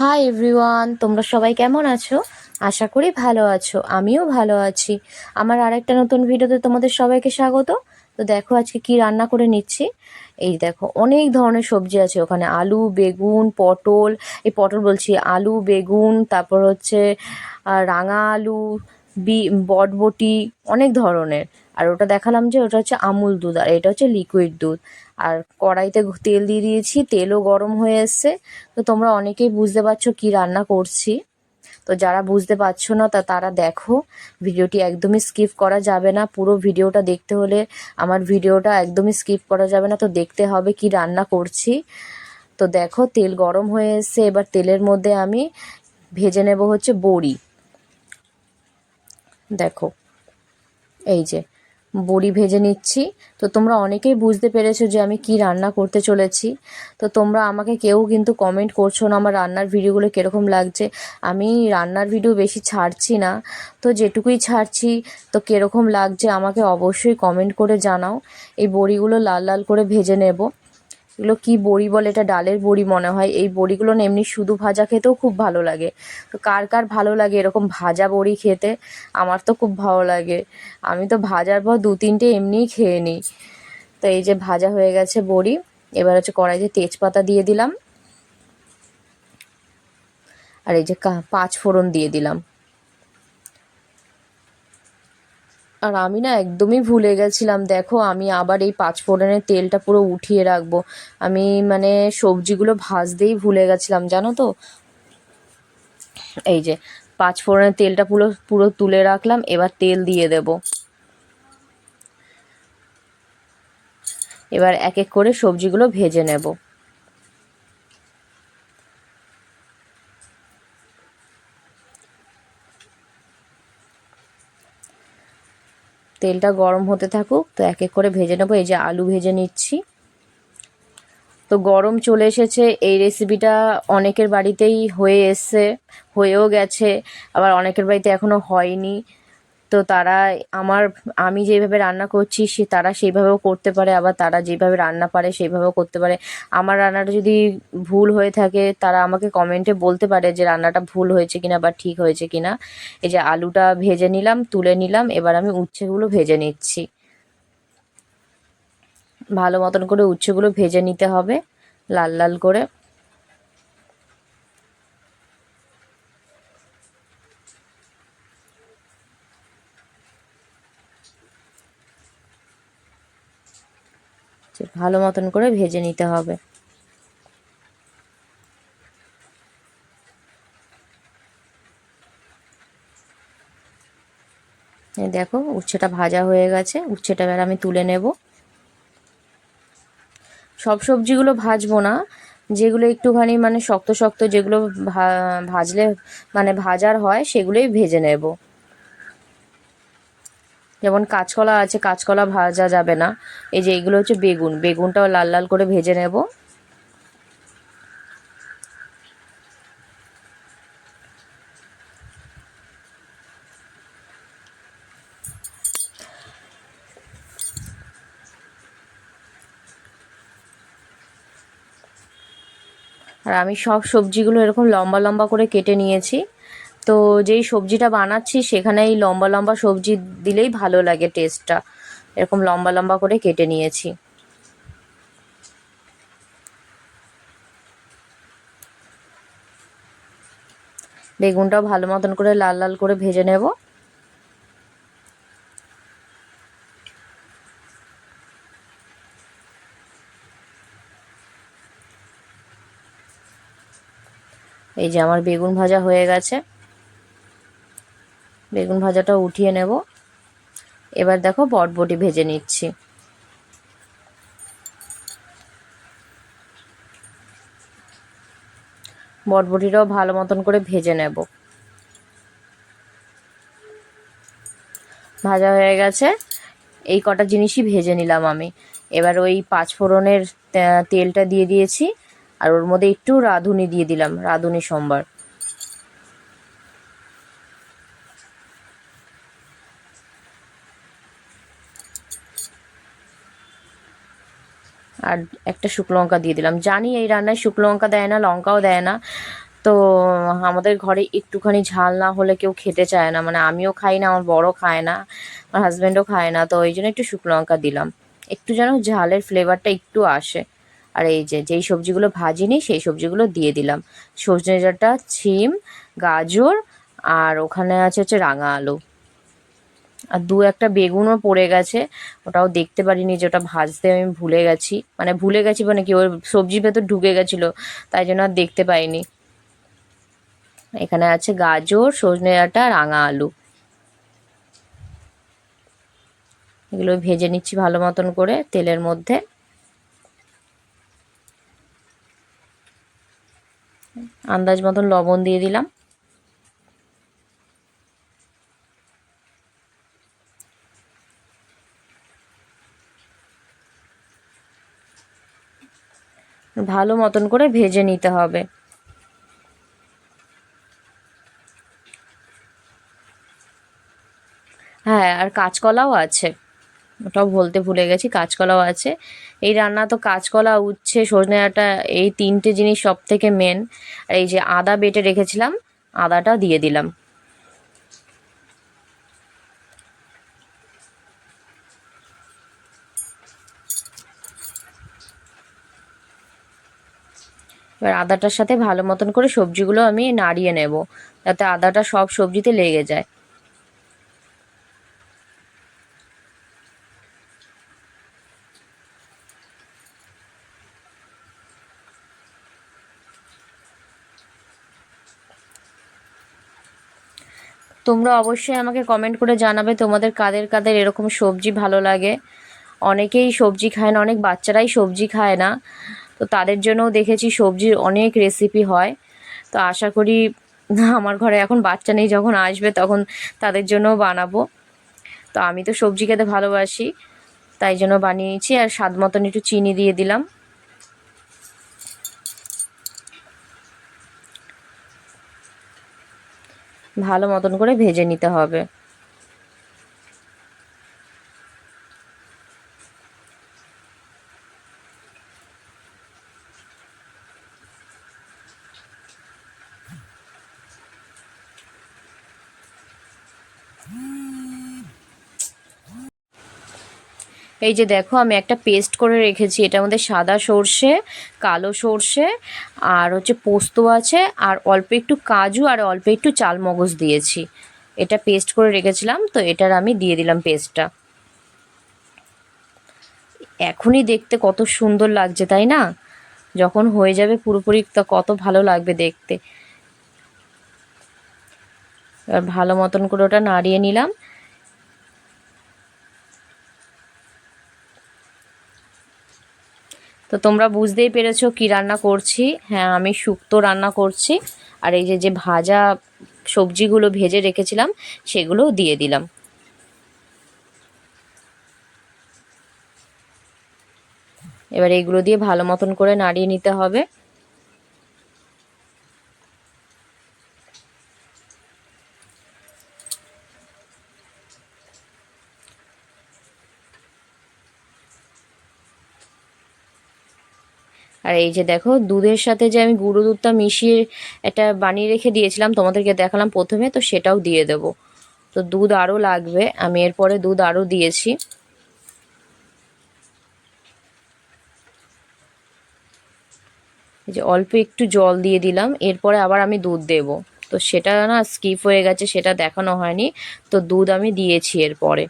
Hi everyone তোমরা সবাই কেমন আছো? আশা করি ভালো আছো। আমিও ভালো আছি। আমার আরেকটা নতুন ভিডিওতে তোমাদের সবাইকে স্বাগত। তো দেখো আজকে কি রান্না করে নিচ্ছি। এই দেখো, অনেক ধরনের সবজি আছে ওখানে। আলু, বেগুন, পটল। এই পটল বলছি, আলু, বেগুন, তারপর হচ্ছে রাঙা আলু, বি, বটবটি, অনেক ধরনের। আর ওটা দেখালাম যে ওটা হচ্ছে আমুল দুধ, আর এটা হচ্ছে লিকুইড দুধ। আর কড়াইতে তেল দিয়ে দিয়েছি, তেলও গরম হয়ে এসছে। তো তোমরা অনেকেই বুঝতে পারছ কি রান্না করছি। তো যারা বুঝতে পারছ না তা তারা দেখো, ভিডিওটি একদমই স্কিপ করা যাবে না। পুরো ভিডিওটা দেখতে হলে আমার ভিডিওটা একদমই স্কিপ করা যাবে না। তো দেখতে হবে কি রান্না করছি। তো দেখো, তেল গরম হয়ে এসছে। এবার তেলের মধ্যে আমি ভেজে নেব হচ্ছে বড়ি। দেখো, এই যে বড়ি ভেজে নিচ্ছি। তো তোমরা অনেকেই বুঝতে পেরেছ যে আমি কি রান্না করতে চলেছি। তো তোমরা আমাকে কেউ কিন্তু কমেন্ট করছ না আমার রান্নার ভিডিওগুলো কীরকম লাগছে। আমি রান্নার ভিডিও বেশি ছাড়ছি না। তো যেটুকুই ছাড়ছি, তো কীরকম লাগছে আমাকে অবশ্যই কমেন্ট করে জানাও। এই বড়িগুলো লাল লাল করে ভেজে নেব। এগুলো কি বড়ি বলে? এটা ডালের বড়ি মনে হয়। এই বড়িগুলো না এমনি শুধু ভাজা খেতেও খুব ভালো লাগে। তো কার কার ভালো লাগে এরকম ভাজা বড়ি খেতে? আমার তো খুব ভালো লাগে। আমি তো ভাজার পর দু তিনটে এমনিই খেয়ে নিই। তো এই যে ভাজা হয়ে গেছে বড়ি, এবার হচ্ছে কড়াইতে তেজপাতা দিয়ে দিলাম। আর এই যে পাঁচ ফোড়ন দিয়ে দিলাম। আর আমি না একদমই ভুলে গেছিলাম, দেখো আমি আবার এই পাঁচ ফোড়নের তেলটা পুরো উঠিয়ে রাখব। আমি মানে সবজিগুলো ভাজতেই ভুলে গেছিলাম, জানো তো? এই যে, পাঁচ ফোড়নের তেলটা পুরো পুরো তুলে রাখলাম, এবার তেল দিয়ে দেব। এবার এক এক করে সবজিগুলো ভেজে নেব। তেলটা গরম হতে থাকুক, তো এক এক করে ভেজে নেব। এই যে আলু ভেজে নিচ্ছি। তো গরম চলে এসেছে, এই রেসিপিটা অনেকের বাড়িতেই হয়ে এসছে, হয়েও গেছে, আবার অনেকের বাড়িতে এখনও হয়নি। তো তারা আমার, আমি যেভাবে রান্না করছি সে, তারা সেইভাবেও করতে পারে, আবার তারা যেভাবে রান্না পারে সেইভাবেও করতে পারে। আমার রান্নাটা যদি ভুল হয়ে থাকে, তারা আমাকে কমেন্টে বলতে পারে যে রান্নাটা ভুল হয়েছে কিনা বা ঠিক হয়েছে কিনা। এই যে আলুটা ভেজে নিলাম, তুলে নিলাম, এবার আমি উচ্ছেগুলো ভেজে নিচ্ছি। ভালো মতন করে উচ্ছেগুলো ভেজে নিতে হবে, লাল লাল করে। যে ভালো মতন করে ভেজে নিতে হবে। দেখো, উচ্ছেটা ভাজা হয়ে গেছে। উচ্ছেটা এবার আমি তুলে নেব। সব সবজিগুলো ভাজবো না। যেগুলো একটুখানি মানে শক্ত শক্ত যেগুলো ভাজলে মানে ভাজার হয়, সেগুলোই ভেজে নেব। যেমন কাঁচকলা আছে, কাঁচকলা ভাজা যাবে না। এই যে এইগুলো হচ্ছে বেগুন। বেগুনটাও লাল লাল করে ভেজে নেব। আর আমি সব সবজিগুলো এরকম লম্বা লম্বা করে কেটে নিয়েছি। তো যেই সবজিটা বানাচ্ছি সেখানে এই লম্বা লম্বা সবজি দিলেই ভালো লাগে টেস্টটা এরকম লম্বা লম্বা করে কেটে নিয়েছি। বেগুনটাও ভালো মতন করে লাল লাল করে ভেজে নেব। এই যে আমার বেগুন ভাজা হয়ে গেছে। বেগুন ভাজাটা উঠিয়ে নেব। এবার দেখো বটবটি ভেজে নিচ্ছি। বটবটিটাও ভালো মতন করে ভেজে নেব। ভাজা হয়ে গেছে। এই কটা জিনিসই ভেজে নিলাম আমি। এবার ওই পাঁচ ফোড়নের তে- তেলটা দিয়ে দিয়েছি। আর ওর মধ্যে একটু রাঁধুনি দিয়ে দিলাম, রাঁধুনি সম্বার। আর একটা শুকনো লঙ্কা দিয়ে দিলাম। জানি এই রান্নায় শুকনো লঙ্কা দেয় না, লঙ্কাও দেয় না। তো আমাদের ঘরে একটুখানি ঝাল না হলে কেউ খেতে চায় না। মানে আমিও খাই না, আমার বড় খায় না, আমার হাজব্যান্ডও খায় না। তো ওই জন্য একটু শুকনো লঙ্কা দিলাম। একটু যেন ঝালের ফ্লেভারটা একটু আসে। আর এই যে, যেই সবজিগুলো ভাজিনি সেই সবজিগুলো দিয়ে দিলাম। সজনে ডাঁটা ছিম, গাজর, আর ওখানে আছে হচ্ছে রাঙা আলু। আর দু একটা বেগুনও পড়ে গেছে। ওটাও দেখতে পারিনি যে ওটা ভাজতে আমি ভুলে গেছি। মানে ভুলে গেছি মানে কি, ওর সবজির ভেতর ঢুকে গেছিল, তাই জন্য আর দেখতে পাইনি। এখানে আছে গাজর, সজনে ডাঁটা রাঙা আলু। এগুলো ভেজে নিচ্ছি ভালো মতন করে তেলের মধ্যে। আন্দাজ মতন লবণ দিয়ে দিলাম। ভালো মতন করে ভেজে নিতে হবে। হ্যাঁ আর কাঁচকলাও আছে। ওটাও বলতে ভুলে গেছি, কাঁচকলাও আছে। এই রান্না তো কাঁচকলা, উচ্ছে, সজনে ডাঁটা এই তিনটে জিনিস সব থেকে মেন এই যে আদা বেটে রেখেছিলাম, আদাটা দিয়ে দিলাম। এবার আদাটার সাথে ভালো মতন করে সবজিগুলো আমি নাড়িয়ে নেব, যাতে আদাটা সব সবজিতে লেগে যায়। তোমরা অবশ্যই আমাকে কমেন্ট করে জানাবে তোমাদের কাদের কাদের এরকম সবজি ভালো লাগে। অনেকেই সবজি খায় না, অনেক বাচ্চারাই সবজি খায় না। তো তাদের জন্যও দেখেছি সবজির অনেক রেসিপি হয়। তো আশা করি আমার ঘরে এখন বাচ্চা নেই, যখন আসবে তখন তাদের জন্যও বানাবো। তো আমি তো সবজি খেতে ভালোবাসি, তাই জন্য বানিয়েছি আর স্বাদ মতন একটু চিনি দিয়ে দিলাম। ভালো মতন করে ভেজে নিতে হবে। এই যে দেখো, আমি একটা পেস্ট করে রেখেছি। এটা আমাদের সাদা সর্ষে, কালো সর্ষে, আর হচ্ছে পোস্ত আছে, আর অল্প একটু কাজু, আর অল্প একটু চাল মগজ দিয়েছি। এটা পেস্ট করে রেখেছিলাম, তো এটার আমি দিয়ে দিলাম পেস্টটা এখনই দেখতে কত সুন্দর লাগছে, তাই না? যখন হয়ে যাবে পুরোপুরি, তা কত ভালো লাগবে দেখতে। ভালো মতন করে ওটা নাড়িয়ে নিলাম। তো তোমরা বুঝতেই পেরেছ কি রান্না করছি। হ্যাঁ আমি শুক্তো রান্না করছি। আর এই যে যে ভাজা সবজিগুলো ভেজে রেখেছিলাম সেগুলো দিয়ে দিলাম। এবার এগুলো দিয়ে ভালো মতন করে নাড়িয়ে নিতে হবে। আর এই যে দেখো, দুধের সাথে যে আমি গুঁড়ো দুধটা মিশিয়ে একটা বানিয়ে রেখে দিয়েছিলাম, তোমাদেরকে দেখালাম প্রথমে, তো সেটাও দিয়ে দেব। তো দুধ আরও লাগবে, আমি এরপরে দুধ আরও দিয়েছি। যে অল্প একটু জল দিয়ে দিলাম, এরপরে আবার আমি দুধ দেব। তো সেটা না স্কিপ হয়ে গেছে, সেটা দেখানো হয়নি। তো দুধ আমি দিয়েছি এরপরে।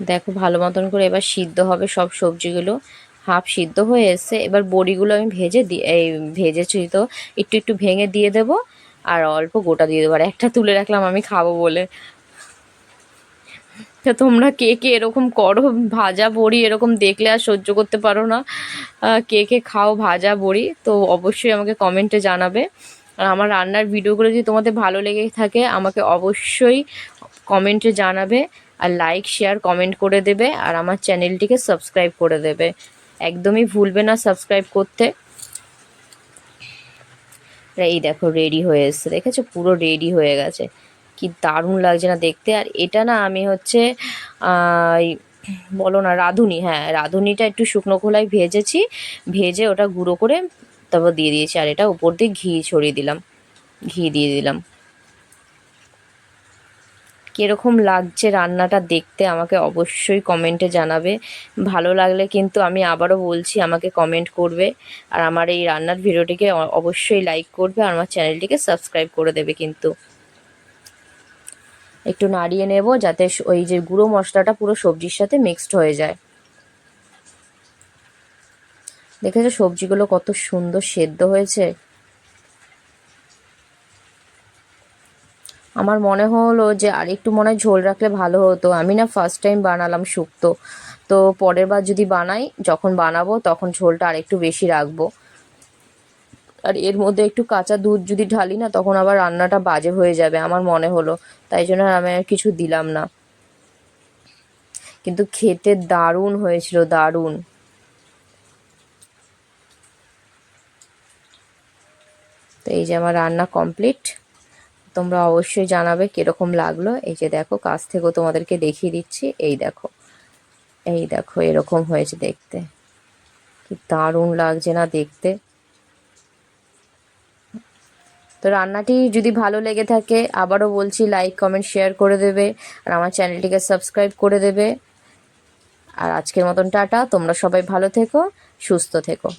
দেখো, ভালো মতন করে এবার সিদ্ধ হবে সব সবজিগুলো। হাফ সিদ্ধ হয়ে এসছে। এবার বড়িগুলো আমি ভেজে দিয়ে এই ভেজেছি তো, একটু একটু ভেঙে দিয়ে দেবো, আর অল্প গোটা দিয়ে দেবো। আর একটা তুলে রাখলাম, আমি খাব বলে। তা তোমরা কে কে এরকম করো, ভাজা বড়ি এরকম দেখলে আর সহ্য করতে পারো না। কে কে খাও ভাজা বড়ি, তো অবশ্যই আমাকে কমেন্টে জানাবে। আর আমার রান্নার ভিডিওগুলো যদি তোমাদের ভালো লেগে থাকে, আমাকে অবশ্যই কমেন্টে জানাবে। আর লাইক শেয়ার কমেন্ট করে দেবে আর আমার চ্যানেলটিকে সাবস্ক্রাইব করে দেবে। একদমই ভুলবে না সাবস্ক্রাইব করতে। এই দেখো রেডি হয়ে এসছে। দেখেছ? পুরো রেডি হয়ে গেছে। কি দারুণ লাগছে না দেখতে। আর এটা না আমি হচ্ছে বলো না, রাঁধুনি। হ্যাঁ রাঁধুনিটা একটু শুকনো খোলায় ভেজেছি। ভেজে ওটা গুঁড়ো করে তারপর দিয়ে দিয়েছি। আর এটা উপর দিয়ে ঘি ছড়িয়ে দিলাম। ঘি দিয়ে দিলাম। কীরকম লাগছে রান্নাটা দেখতে আমাকে অবশ্যই কমেন্টে জানাবে। ভালো লাগলে কিন্তু আমি আবারও বলছি, আমাকে কমেন্ট করবে। আর আমার এই রান্নার ভিডিওটিকে অবশ্যই লাইক করবে আর আমার চ্যানেলটিকে সাবস্ক্রাইব করে দেবে কিন্তু। একটু নাড়িয়ে নেব যাতে ওই যে গুঁড়ো মশলাটা পুরো সবজির সাথে মিক্সড হয়ে যায়। দেখেছ সবজিগুলো কত সুন্দর সেদ্ধ হয়েছে? আমার মনে হলো যে আরেকটু মনে হয় ঝোল রাখলে ভালো হতো। আমি না ফার্স্ট টাইম বানালাম শুক্তো। তো পরের বার যদি বানাই, যখন বানাবো, তখন ঝোলটা আরেকটু বেশি রাখব। আর এর মধ্যে একটু কাঁচা দুধ যদি ঢালি না, তখন আবার রান্নাটা বাজে হয়ে যাবে আমার মনে হলো। তাই জন্য আর আমি আর কিছু দিলাম না। কিন্তু খেতে দারুণ হয়েছিল, দারুণ। তো এই যে আমার রান্না কমপ্লিট তোমরা অবশ্যই জানাবে কীরকম লাগল। এই যে দেখো, কাছ থেকেও তোমাদেরকে দেখিয়ে দিচ্ছি। এই দেখো এই দেখো, এরকম হয়েছে দেখতে। কি দারুণ লাগছে না দেখতে। তো রান্নাটি যদি ভালো লেগে থাকে, আবারও বলছি লাইক কমেন্ট শেয়ার করে দেবে আর আমার চ্যানেলটিকে সাবস্ক্রাইব করে দেবে। আর আজকের মতন টাটা। তোমরা সবাই ভালো থেকো, সুস্থ থেকো।